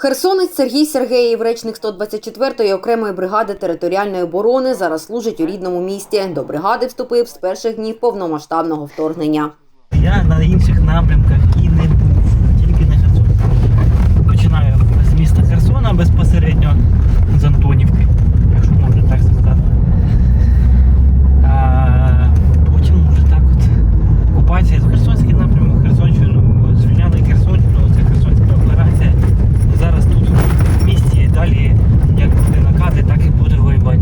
Херсонець Сергій Сергеєв, речник 124-ї окремої бригади територіальної оборони, зараз служить у рідному місті. До бригади вступив з перших днів повномасштабного вторгнення. Я на інших напрямках і не був, тільки на Херсоні. Починаю з міста Херсона безпосередньо з Антонівки, якщо можна так сказати. А потім вже так от окупація з Херсонський напрямок, Херсонщину, звільняли Херсонщину, це Херсонська операція. Зараз тут в місті далі як буде накати, так і буде воювати.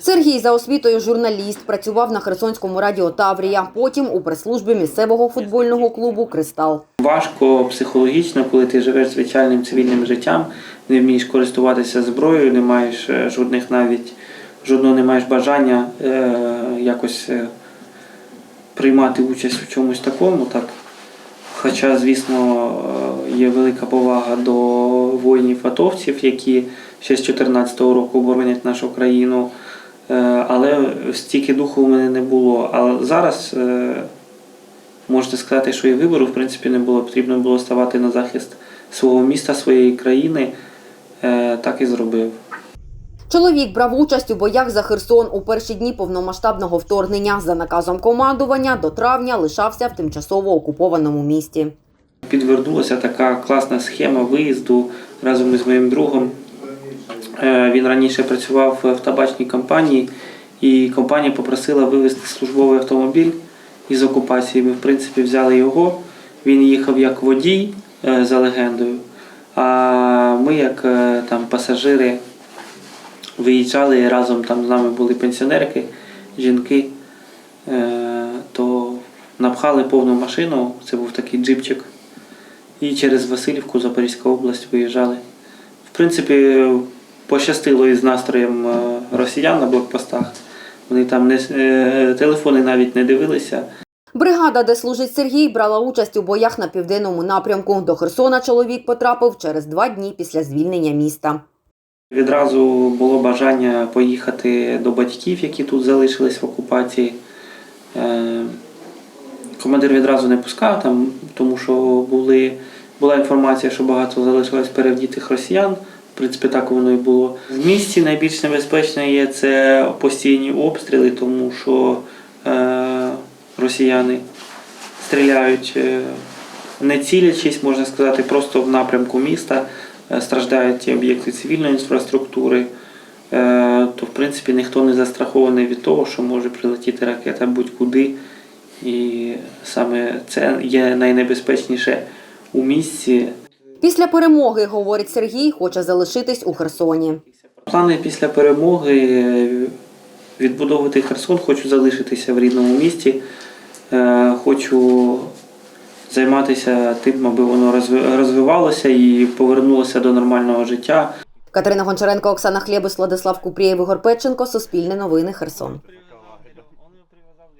Сергій за освітою журналіст працював на Херсонському радіо Таврія. Потім у прес-службі місцевого футбольного клубу Кристал. Важко психологічно, коли ти живеш звичайним цивільним життям, не вмієш користуватися зброєю, не маєш е, жодних навіть жодного не маєш бажання е, якось е, приймати участь у чомусь такому. Так. Хоча, звісно, е, є велика повага до воїнів-атовців, які ще з 2014 року оборонять нашу країну. Е, Але стільки духу у мене не було. А зараз е, можна сказати, що і вибору в принципі не було. Потрібно було ставати на захист свого міста, своєї країни. Е, Так і зробив. Чоловік брав участь у боях за Херсон у перші дні повномасштабного вторгнення. За наказом командування до травня лишався в тимчасово окупованому місті. Підвернулася така класна схема виїзду разом із моїм другом. Е, Він раніше працював в табачній компанії, і компанія попросила вивезти службовий автомобіль із окупації. Ми, в принципі, взяли його. Він їхав як водій е, за легендою, а ми, як е, там пасажири, виїжджали і разом там з нами були пенсіонерки, жінки, то напхали повну машину, це був такий джипчик, і через Васильівку, Запорізька область виїжджали. В принципі, пощастило із настроєм е, росіян на блокпостах. Вони там не, е, телефони навіть не дивилися. Бригада, де служить Сергій, брала участь у боях на південному напрямку. До Херсона чоловік потрапив через два дні після звільнення міста. Відразу було бажання поїхати до батьків, які тут залишились в окупації. Е, Командир відразу не пускав, там, тому що були, була інформація, що багато залишилось перевдітих росіян. В принципі, так воно і було. В місті найбільш небезпечно є це постійні обстріли, тому що е, росіяни стріляють е, не цілячись, можна сказати, просто в напрямку міста. Е, Страждають ті об'єкти цивільної інфраструктури, е, то в принципі ніхто не застрахований від того, що може прилетіти ракета будь-куди. І саме це є найнебезпечніше у місті. Після перемоги, говорить Сергій, хоче залишитись у Херсоні. Плани після перемоги е, відбудовувати Херсон, хочу залишитися в рідному місті. Е, Хочу займатися тим, аби воно розви- розвивалося і повернулося до нормального життя. Катерина Гончаренко, Оксана Хлєбус, Владислав Купрієв, Ігор Петченко, Суспільне новини, Херсон.